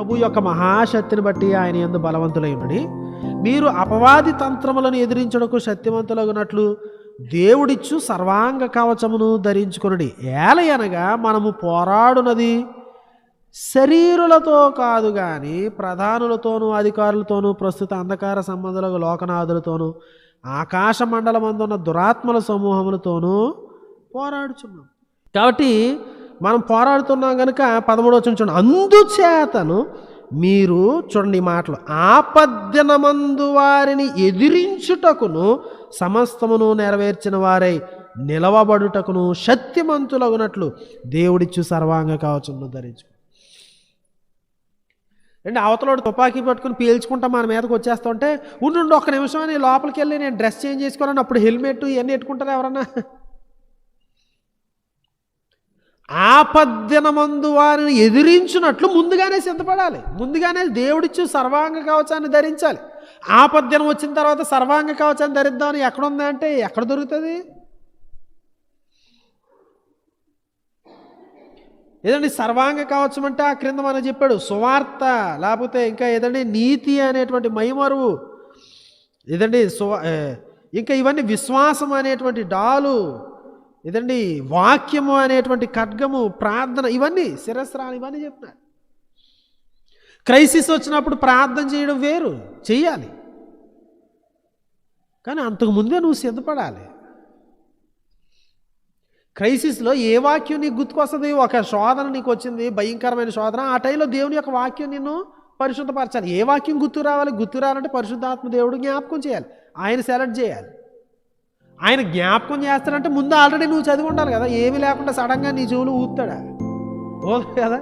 ప్రభు యొక్క మహాశక్తిని బట్టి ఆయన ఎందు బలవంతులై మీరు అపవాది తంత్రములను ఎదిరించుటకు శక్తివంతులగునట్లు దేవుడిచ్చు సర్వాంగ కవచమును ధరించుకొనుడి. ఏలయనగా మనము పోరాడునది శరీరులతో కాదు కానీ ప్రధానులతోనూ అధికారులతోనూ ప్రస్తుత అంధకార సంబంధులకు లోకనాథులతోనూ ఆకాశ మండలం అందున్న దురాత్మల సమూహములతోనూ పోరాడుచున్నాం. కాబట్టి మనం పోరాడుతున్నాం కనుక పదమూడవ చూడండి. అందుచేతను మీరు చూడండి మాటలు ఆపద్దినమందు వారిని ఎదిరించుటకును సమస్తమును నెరవేర్చిన వారై నిలవబడుటకును శక్తిమంతులగునట్లు దేవుడిచ్చు సర్వాంగ కావచ్చును ధరించు. అంటే అవతలోడు తుపాకీ పట్టుకుని పీల్చుకుంటా మన మీదకి వచ్చేస్తుంటే ఉండు ఒక్క నిమిషం అని లోపలికి వెళ్ళి నేను డ్రెస్ చేంజ్ చేసుకోవాలని అప్పుడు హెల్మెట్ ఇవన్నీ పెట్టుకుంటారు ఎవరన్నా? ఆపద్దినమందు వారిని ఎదిరించినట్లు ముందుగానే సిద్ధపడాలి. ముందుగానే దేవుడిచ్చు సర్వాంగ కవచాన్ని ధరించాలి. ఆపద్దినం వచ్చిన తర్వాత సర్వాంగ కవచాన్ని ధరిద్దామని ఎక్కడ ఉందంటే ఎక్కడ దొరుకుతుంది? ఏదండి సర్వాంగ కవచం అంటే ఆ క్రింద మనం చెప్పాడు సువార్త లేకపోతే ఇంకా ఏదండి నీతి అనేటువంటి మైమరువు ఏదండి సువా ఇంకా ఇవన్నీ విశ్వాసం అనేటువంటి డాలు ఇదండి వాక్యము అనేటువంటి ఖడ్గము ప్రార్థన ఇవన్నీ శిరస్రాలు ఇవన్నీ చెప్తున్నారు. క్రైసిస్ వచ్చినప్పుడు ప్రార్థన చేయడం వేరు చెయ్యాలి. కానీ అంతకు ముందే నువ్వు సిద్ధపడాలి. క్రైసిస్లో ఏ వాక్యం నీకు గుర్తుకొస్తుంది ఒక శోధన నీకు వచ్చింది భయంకరమైన శోధన ఆ టైంలో దేవుని యొక్క వాక్యం నిన్ను పరిశుద్ధపరచాలి. ఏ వాక్యం గుర్తు రావాలి? గుర్తు రావాలంటే పరిశుద్ధాత్మ దేవుడు జ్ఞాపకం చేయాలి. ఆయన సెలెక్ట్ చేయాలి. ఆయన జ్ఞాపకం చేస్తాడంటే ముందు ఆల్రెడీ నువ్వు చదివి ఉండాలి కదా. ఏమీ లేకుండా సడన్గా నీ చెవులు ఊతాడా పోదు కదా.